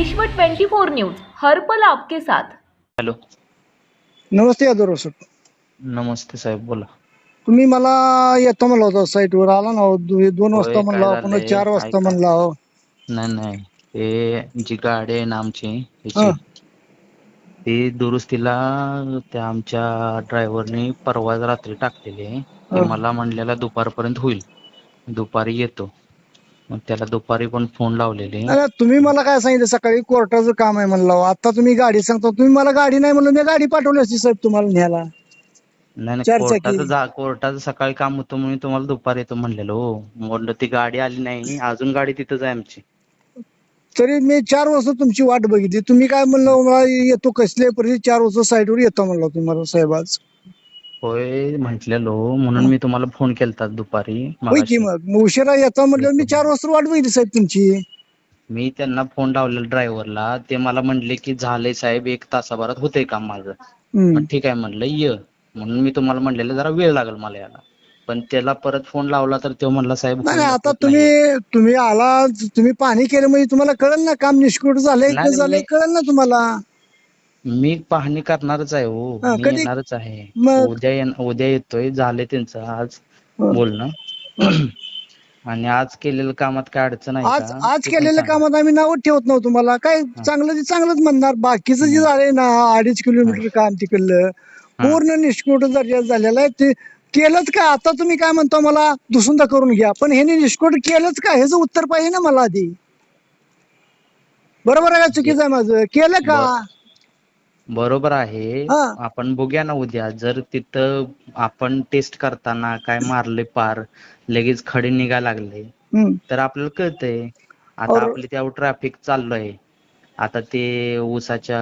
विश्व 24 न्यूज हर्पल आपके साथ हॅलो नमस्ते यादव सर नमस्ते साहेब बोला तुम्ही मला येतो म्हणला होता साईट वर आला ना हो. दो- दोन होय, वाजता काय म्हणला पुन्हा झालंय? चार वाजता ऐका. म्हणला हो. नाही नाही ते जी गाडी आहे ना आमची हा. ह्याची ती दुरुस्तीला त्या आमच्या ड्रायव्हरने परवा रात्री टाकलेली आहे ते हा. मला म्हणलेला दुपारपर्यंत होईल दुपारी येतो मग त्याला दुपारी पण फोन लावलेले. अरे तुम्ही मला काय सांगितलं? सकाळी कोर्टाचं काम आहे म्हणलं. आता तुम्ही गाडी सांगता तुम्ही मला गाडी नाही म्हणलं. मी गाडी पाठवली असती साहेब तुम्हाला न्यायला. नाही नाही. कोर्टाचं जा कोर्टाचं सकाळी काम होतं म्हणून तुम्हाला दुपारी येतो म्हणलेलो. हो. म्हणलं ती गाडी आली नाही. अजून गाडी तिथंच आहे आमची. तरी मी चार वाजता तुमची वाट बघितली. तुम्ही काय म्हणलं मला येतो कसले परिस्थिती चार वाजता साईट वर येतो म्हणलं तुम्हाला साहेब आज. होय म्हटलेलो म्हणून मी तुम्हाला फोन केलता दुपारी होय की मगाशी. मग मग उशिरा येतो म्हणलं मी चार वाजता वाट बघितली साहेब तुमची मी त्यांना फोन लावलेला ड्रायव्हरला ते मला म्हणले की झालंय साहेब एक तासाभरात होतंय काम माझं हम्म. ठीक आहे म्हणलं ये म्हणून मी तुम्हाला म्हणलेलं जरा वेळ लागेल मला यायला पण त्याला परत फोन लावला तर तो म्हणला साहेब नाही होत नाही, आता. तुम्ही तुम्ही आला तुम्ही पाणी केलं म्हणजे तुम्हाला कळलं ना काम निष्कुट झालंय नाही, झालंय मी- कळलं ना तुम्हाला मी पाहणी करणारच आहे हो. हा, मी कधी? येणारच आहे. मग? उद्या येण- उद्या येतोय. झाले त्यांचं आज हं. बोलणं. आणि आज केलेलं कामात काय अडचण आहे आज का? आज ते पण केलेल्या सांगा. कामात आम्ही नाव ठेवत नव्हतो तुम्हाला काय चांगलं ते चांगलंच म्हणणार. बाकीचं जे झालंय ना अडीच किलोमीटर काम तिकडलं पूर्ण निष्कुट दर्जा झालेला आहे. ते केलंच का आता तुम्ही काय म्हणतो मला? दुसुंदा करून घ्या. पण ह्याने निष्कुट केलंच का ह्याचं उत्तर पाहिजे ना मला आधी. बरोबर आहे का? चुकीचं आहे माझं. केलं का? बरोबर आहे. हा. आपण बघूया ना उद्या. जर तिथं आपण टेस्ट करताना काय मारले पार लगेच खडे निघायला लागले. हम्म. तर आपल्याला कळतंय. आता और- आपले त्यावर ट्रॅफिक चाललंय आता ते ऊसाच्या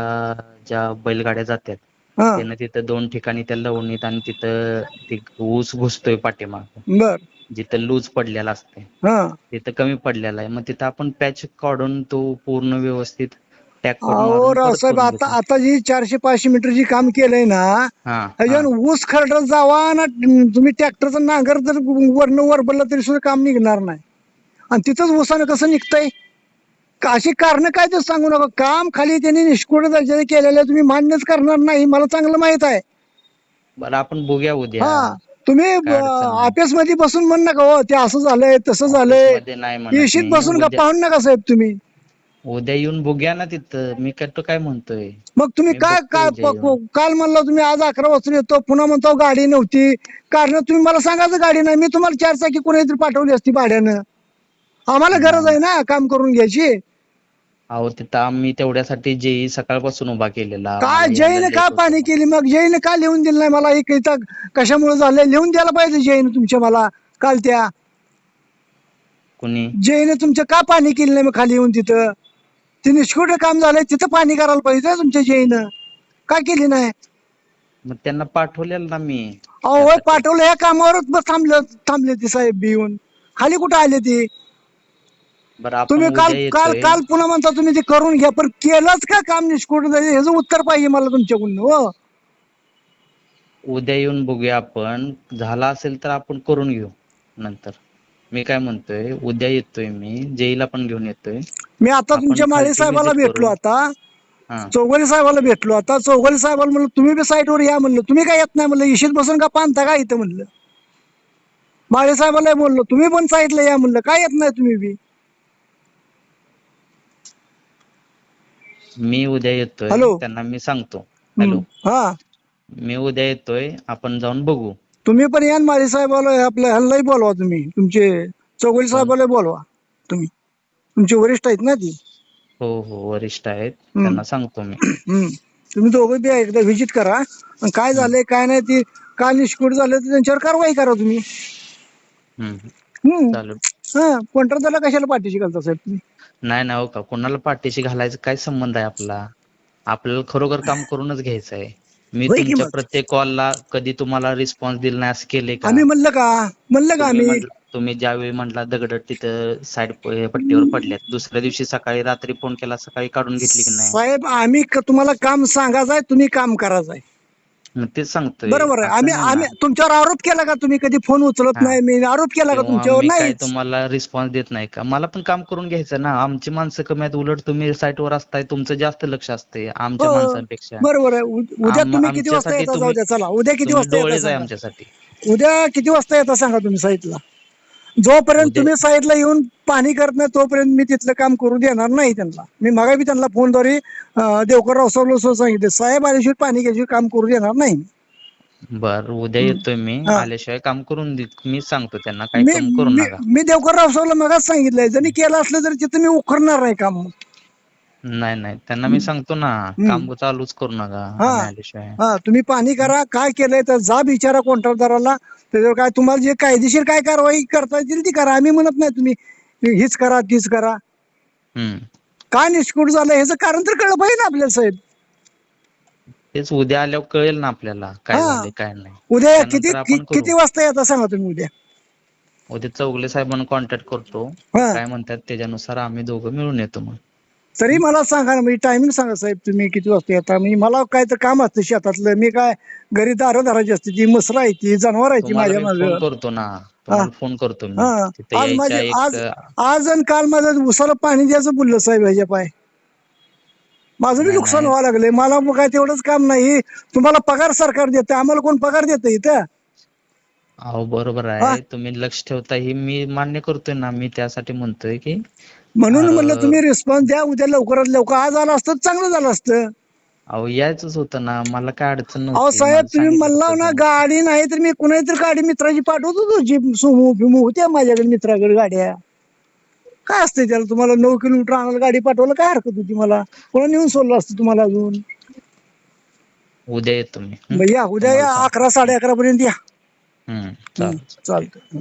ज्या बैलगाड्या जातात हा. त्यानं तिथं दोन ठिकाणी त्या लवणीत आणि तिथं ते ऊस घुसतोय पाठीमाग. बर. जिथं लूज पडलेला असते हा. तिथं कमी पडलेला आहे. मग तिथं आपण पॅच काढून तो पूर्ण व्यवस्थित टॅग अहो रावसाहेब आता आता जी चारशे पाचशे मीटरची काम केलंय ना ऊस खरडत जावा ना तुम्ही ट्रॅक्टरचा नांगर जर वरनं वर बनलं तरी सुद्धा काम निघणार नाही. आणि तिथंच ऊसानं कसं निघतंय? का- अशी कारण काय ते सांगू नका. काम खाली त्यांनी निष्कुट दर्जाचे केलेलं आहे, तुम्ही मान्यच करणार नाही. मला चांगलं माहीत आहे. बरं आपण बघूया उद्या. हा तुम्ही काय अडचण नाही. ऑफिसमध्ये बसून म्हण नका हो. ते असं झालंय तसं झालंय. नाही म्हणत इशीत. बसून उद्या- गप्पा आणू नका साहेब तुम्ही. उद्या येऊन बघूया ना तिथं. मी काय तो काय म्हणतोय? मग तुम्ही मी काय काय येऊन. काल म्हणला तुम्ही आज अकरा वाजता येतो पुन्हा म्हणतो गाडी नव्हती. कारण तुम्ही मला सांगायचं गाडी नाही. मी तुम्हाला चार चाकी कोणीतरी पाठवली असती भाड्यानं. आम्हाला गरज आहे ना काम करून घ्यायची? अहो तिथं आम्ही तेवढ्यासाठी जेई सकाळपासून उभा केलेला. काय आम्ही जैन का पाणी. केली? मग जैन का लिहून दिलं नाही मला? एक इथं कशामुळे झालंय? लिहून द्यायला पाहिजे जैन तुमच्या मला. काल त्या. कुणी? जैन तुमच्या का पाणी केली नाही मग खाली येऊन तिथं? ते निष्कुट काम झालंय तिथं पाणी करायला पाहिजे ना तुमच्या जैन का केली नाही? मग त्यांना पाठवलेलं ना मी. अहो पाठवलं या कामावरच बस थांबलं थांबले ते साहेब बी येऊन. खाली कुठं आले ते? बरं आपण तुम्ही उद्या काल काल येतोय. काल पुन्हा म्हणता तुम्ही ते करून घ्या पण केलंच का काम निष्कुट ह्याचं उत्तर पाहिजे मला तुमच्याकडून हो. उद्या येऊन बघूया आपण. झाला असेल तर आपण करून घेऊ नंतर. मी काय म्हणतोय उद्या येतोय मी जेईला पण घेऊन येतोय. मी आता आपण तुमच्या माळी साहेबाला भेटलो. आता. हा. चौगली साहेबाला भेटलो आता. चौगली साहेबाला म्हणलं तुम्ही बी साईटवर या म्हणलं. तुम्ही काय येत नाही म्हणलं. इशीत बसून का पानता का इथं म्हणलं? माळी साहेबाला बोललो तुम्ही पण साईटला या म्हणलं. काय येत नाही तुम्ही बी? मी उद्या येतोय हॅलो. त्यांना मी सांगतो. हॅलो. हा. मी उद्या येतोय आपण जाऊन बघू. तुम्ही पण या माळी साहेबाला आपल्या हल्लाही बोलवा तुम्ही. तुमचे चौगली साहेबाला बोलवा तुम्ही. तुमचे वरिष्ठ आहेत ना ती. हो हो वरिष्ठ आहेत. त्यांना सांगतो मी. हम्म. तुम्ही दोघं बी एकदा व्हिजिट करा. आणि काय झालंय काय नाही ते काय निष्कुट झालं तर त्यांच्यावर कारवाई करा तुम्ही. हम्म. हम्म. चालेल. हा कशाला पाठीशी घालता साहेब तुम्ही? नाही नाही हो का? कोणाला पाठीशी घालायचं काय संबंध आहे आपला? आपल्याला खरोखर काम करूनच घ्यायचं आहे मी होय की तुमच्या मग? प्रत्येक कॉलला कधी तुम्हाला रिस्पॉन्स दिला नाही असं केलंय का? आम्ही म्हणलं का? म्हणलं का तुम्ही आम्ही? म्हटलं- तुम्ही ज्यावेळी म्हटला दगड तिथं साईड पट्टीवर पडल्यात दुसऱ्या दिवशी सकाळी रात्री फोन केला सकाळी काढून घेतली की नाही? साहेब आम्ही क- तुम्हाला काम सांगायचं आहे तुम्ही काम करायचं आहे. मग तेच सांगतोय. बरोबर आहे. असं आम्ही नाही ना. आम्ही तुमच्यावर आरोप केला का तुम्ही? कधी फोन उचलत हा. नाही मी आरोप केला का तुमच्यावर? मी काय नाही तुम्हाला रिस्पॉन्स देत नाही का? मला पण काम करून घ्यायचं ना. आमची माणसं कमी आहेत उलट तुम्ही साईटवर असताय तुमचं जास्त लक्ष असते आमच्या हो. माणसांपेक्षा. बरोबर आहे. उ- उद्या आम- तुम्ही किती वाजता आमच्यासाठी येता जाऊ तुम्ही- द्या चला. उद्या किती तुम्ही वाजता येता डोळेच आहे सांगा. आमच्यासाठी. उद्या किती वाजता येता सांगा तुम्ही साईटला जोपर्यंत तुम्ही साईटला येऊन पाणी करत नाही तोपर्यंत मी तिथलं काम करू देणार नाही त्यांना. मी मगा बी त्यांना फोनद्वारे देवकरराव सर सांगितले साहेब आल्याशिवाय पाणी घ्यायशिवाय काम करू देणार नाही. बर उद्या येतोय मी. आल्याशिवाय काम करून मी सांगतो त्यांना काही मी कमी करू नका. मी देवकरराव सरला मगाच सांगितलंय जरी केलं असलं तरी तिथं मी उखरणार नाही काम. नाही नाही. त्यांना मी सांगतो ना. काम चालूच करू नका हा. आम्ही आल्याशिवाय. हा तुम्ही पाणी करा काय केलंय तर जा बिचारा कॉन्ट्रॅक्टदाराला त्याच्यावर काय तुम्हाला जे कायदेशीर काय कारवाई करता येईल ती करा आम्ही म्हणत नाही तुम्ही. हीच करा तीच करा. हम्म. काय निष्कूट झालं? ह्याचं कारण तर कळलं पाहिजे ना आपल्याला साहेब. तेच उद्या आल्यावर कळेल ना आपल्याला काय हा. झाले काय नाही. उद्या त्यानंतर किती आपण कि- करू. किती वाजता येता सांगा तुम्ही उद्या? उद्या चौगले साहेबांना कॉन्टॅक्ट करतो. हा. काय म्हणतात त्याच्यानुसार आम्ही दोघं मिळून येतो मग. तरी मला सांगा ना म्हणजे टायमिंग सांगा साहेब तुम्ही किती वाजता येता? मी मला काय तर काम असतं शेतातलं. मी काय घरी दारं धरायची असते ती मसरा आहे ती जनावर आहे ती माझ्या फोन करतो ना. तुम्हाला फोन करतो मी. हा. तिथे आज यायच्या माझे आज एक आज आणि काल माझं उसाला पाणी द्यायचं बोललं साहेब ह्याच्या पाय. माझं बी नाही, नुकसान नाही. व्हायला लागले मला मग काय तेवढंच काम नाही. तुम्हाला पगार सरकार देतं आम्हाला कोण पगार देतं इथं? अहो बरोबर हा. आहे. तुम्ही लक्ष ठेवता हे मी मान्य करतोय ना. मी त्यासाठी म्हणतोय की म्हणून. म्हणलं तुम्ही रिस्पॉन्स द्या उद्या लवकरात लवकर आज आलं असतं तर चांगलं झालं असतं अहो यायचंच होतं ना मला काय अडचण अहो नव्हती साहेब मला तुम्ही सांगितलं म्हणला ना. गाडी नाही तर मी कुणाही तर गाडी मित्राची पाठवत होतो जीप सुमो फिमो होत्या माझ्याकडे मित्राकडे गाड्या काय असते त्याला तुम्हाला नऊ किलोमीटर आणायला गाडी पाठवायला काय हरकत होती मला कोणा नेऊन सोडलं असतं तुम्हाला अजून उद्या येतो मी हं? मग या उद्या या तुम्हाला अकरा साडे अकरा पर्यंत या हं, चालेल चालतं